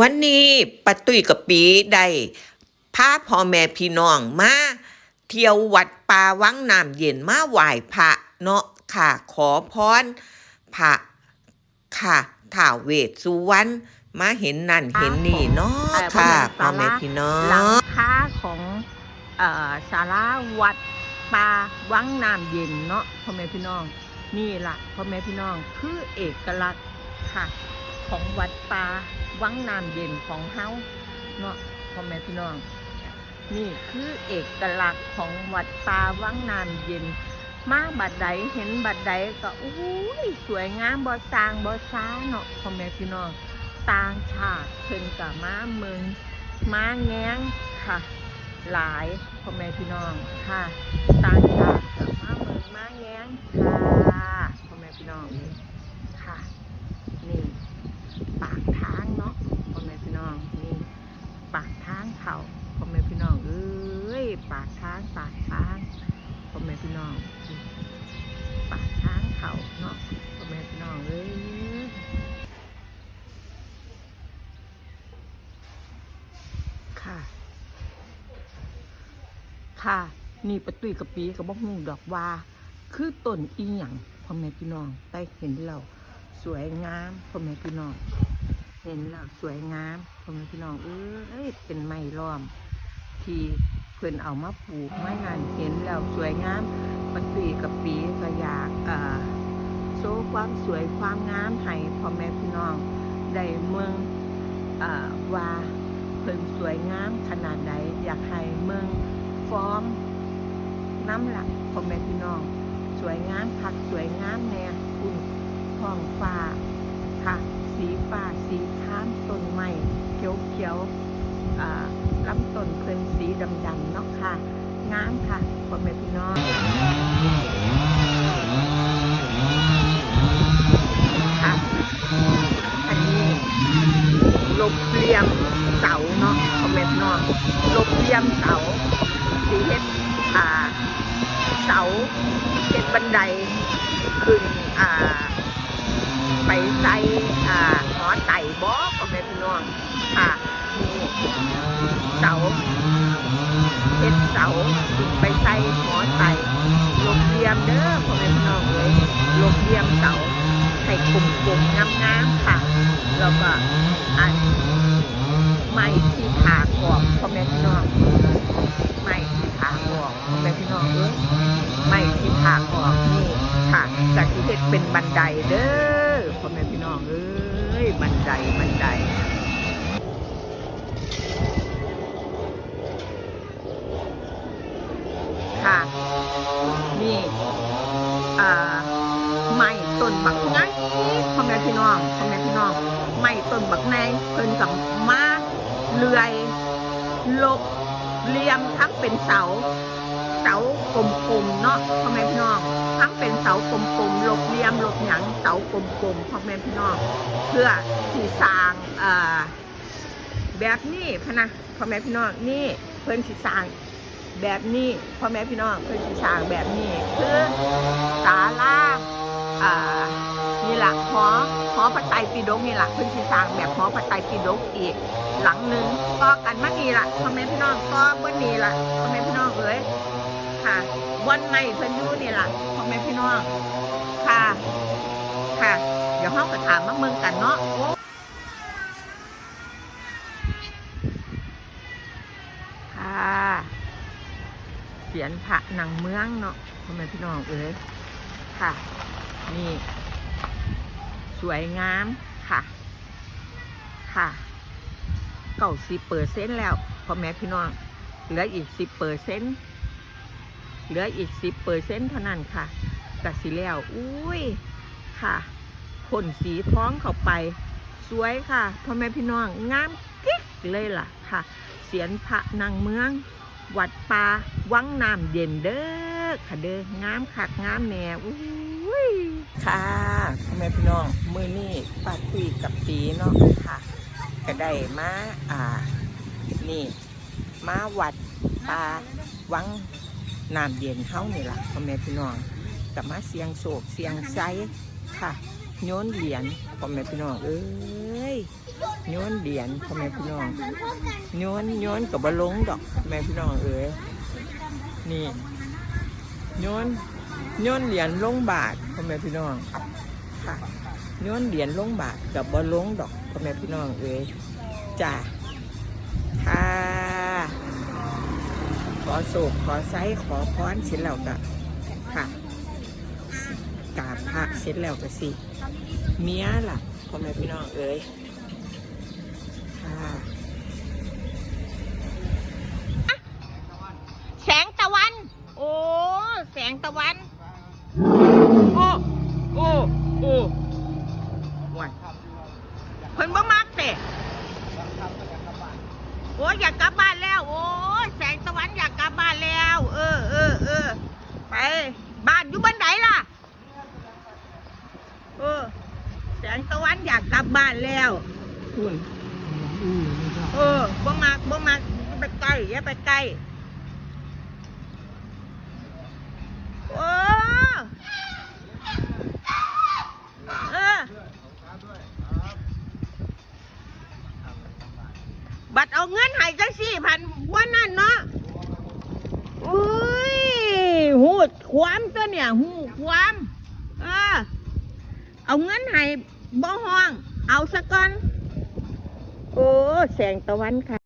วันนี้ปาตุ้ยกับปีได้พาพ่อแม่พี่น้องมาเที่ยววัดป่าวังน้ำเย็นมาไหว้พระเนาะค่ะขอพรพระค่ะท้าวเวสสุวรรณมาเห็นนั่นเห็นนี่เนาะค่ะพ่อแม่พี่น้องหลังคาของเอ่อศาลาวัดป่าวังน้ำเย็นเนาะพ่อแม่พี่น้องนี่ล่ะพ่อแม่พี่น้องคือเอกลักษณ์ค่ะ ของวัดป่าวังน้ำเย็นของเฮาเนาะพ่อแม่พี่น้อง นี่คือเอกลักษณ์ของวัดป่าวังน้ำเย็น มาบัดใดเห็นบัดใดก็อู้ยสวยงามบ่สร้างบ่ช้าเนาะพ่อแม่พี่น้องต่างชาติเพิ่นกับม้าเมืองม้าแง้งค่ะ หลายพ่อแม่พี่น้องค่ะต่างชาติกับม้าเมืองม้าแง้งค่ะพ่อแม่พี่น้องค่ะ ปากทางเนาะพ่อแม่พี่น้องนี่ปากทางเขาพ่อแม่พี่น้องเอ้ยปากทางปากทางพ่อแม่พี่น้องปากทางเขาเนาะพ่อแม่พี่น้องเอ้ยค่ะ ค่ะนี่ประตุยกะปีกับบอกฮูดอกว่าคือต้นอีหยังพ่อแม่พี่น้องได้เห็นเราสวยงามพ่อแม่พี่น้อง เห็นแล้วสวยงามพ่อแม่พี่น้องเอ้ยเป็นไม้ล้อม ที่เพิ่นเอามาปลูกไม้งานเห็นแล้วสวยงามประตุยกะปีก็อยากเอ่อโชว์ความสวยความงามให้พ่อแม่พี่น้องได้เมืองอ่อว่าเพิ่นสวยงามขนาดใดอยากให้เมืองฟ้อมน้ำหลักพ่อแม่พี่น้อง สวยงามผักสวยงามแน่คุณท้องฟ้าค่ะ สีฟ้าสีค้ามต้นไม้เขียวเขียวลำต้นเพิ่นสีดำๆเนาะค่ะงามค่ะพ่อแม่พี่น้องค่ะอันนี้ลบเลี่ยมเสาเนาะคอมเมนต์เนาะลบเลี่ยมเสาสีเฮ็ดเสาเฮ็ดบันไดขึ้นอ่า ไปใส่อ่าหอไต่บ่คอมเมนต์เนาะค่ะนี่เสาเฮ็ดเสาไปใส่หอไต่ลบเหลี่ยมเด้อคอมเมนต์เนาะเลยลบเหลี่ยมเสาให้กลมๆงามๆค่ะแล้วก็อันไม่ที่ขากรอบพ่อแม่พี่น้องไม่ที่ขากรอบพ่อแม่พี่น้องเอ้ยไม่ที่ขากรอบนี่ค่ะจากที่เฮ็ดเป็นบันไดเด้อพ่อแม่พี่น้องเอ้ยบันไดบันไดค่ะนี่อ่าไม่ต้นบักไงพ่อแม่พี่น้องพ่อแม่พี่น้องไม่ต้นบักไงเพิ่นกับมาเลื่อยลบเลียมทั้งเป็นเสา เสากลมๆเนาะพ่อแม่พี่น้องทั้งเป็นเสากลมๆหลบเลี่ยมหลบหยังเสากลมๆพ่อแม่พี่น้อง เพื่อสีสางแบบนี้พนะพ่อแม่พี่น้องนี่เพิ่นสีสางแบบนี้พ่อแม่พี่น้องเพิ่นสีสางแบบนี้คือศาลาอ่านี่แหละหอหอพระไตรปิฎกนี่แหละเพิ่นสิสางแบบหอพระไตรปิฎกอีกหลังหนึ่งก็กันมานี่ละพ่อแม่พี่น้องก็เมื่อนี้ละพ่อแม่พี่น้องเอ้ย ค่ะวันใหม่เพิ่นอยู่นี่ล่ะพ่อแม่พี่น้องค่ะ ค่ะ เดี๋ยวห้องกระถามมาเมืองกันเนาะค่ะเสียนพระหนังเมืองเนาะพ่อแม่พี่น้องเอ้ยค่ะ นี่ สวยงามค่ะ ค่ะเก้าสิบเปอร์เซ็นแล้วพ่อแม่พี่น้องเหลืออีกสิบเปอร์เซ็น เหลืออีกสิบเปอร์เซ็นเท่านั้นค่ะกสิแล้วอุ้ยค่ะพ่นสีท้องเข้าไป สวยค่ะพ่อแม่พี่น้องงามกิ๊กเลยล่ะค่ะ เสียนพระนางเมือง วัดป่าวังน้ำเย็นเด้อค่ะเด้องามคักงามแหน่อุ้ยค่ะพ่อแม่พี่น้องมือนี่ปาตุยกับปีเนาะค่ะก็ได้มาอ่านี่มาวัดป่าวัง น้ำเย็นเฮานี่ล่ะพ่อแม่พี่น้องกับมาเสียงโศกเสียงไซค่ะโยนเหรียญพ่อแม่พี่น้องเอ้ยโยนเหรียญพ่อแม่พี่น้องโยนโยนกับบะลงดอกพ่อแม่พี่น้องเอ๋ยนี่โยนโยนเหรียญลงบาทพ่อแม่พี่น้องค่ะโยนเหรียญลงบาทกับบะลงดอกพ่อแม่พี่น้องเอ๋ยจ้าค่ะ โศกขอไซขอพรเสร็จแล้วก็ค่ะกราบพระเสร็จแล้วก็สิ เมียล่ะพ่อแม่พี่น้องเอ๋ยค่ะแสงตะวัน โอ้แสงตะวัน โอ้โอ้โอ้วันเพิ่นบ่มักแต่โอ้ยอยากกลับบ้านแล้ว โอ้ยแสงตะวันอยากกลับบ้านแล้ว เออเออเออไป บ้านอยู่บ้านไหนล่ะ เออ แสงตะวันอยากกลับบ้านแล้วคุณเออบ่มักบ่มักอย่าไปใกล้อย่าไปใกล้โอ้เออบัตรเอาเงินให้จังสี่พันวันนั้นเนาะอุ้ยหูดความตัวเนี่ยหูความ เออ เอาเงินให้ บ่ห้อง เอาสะก่อน โอ้ แสงตะวันค่ะ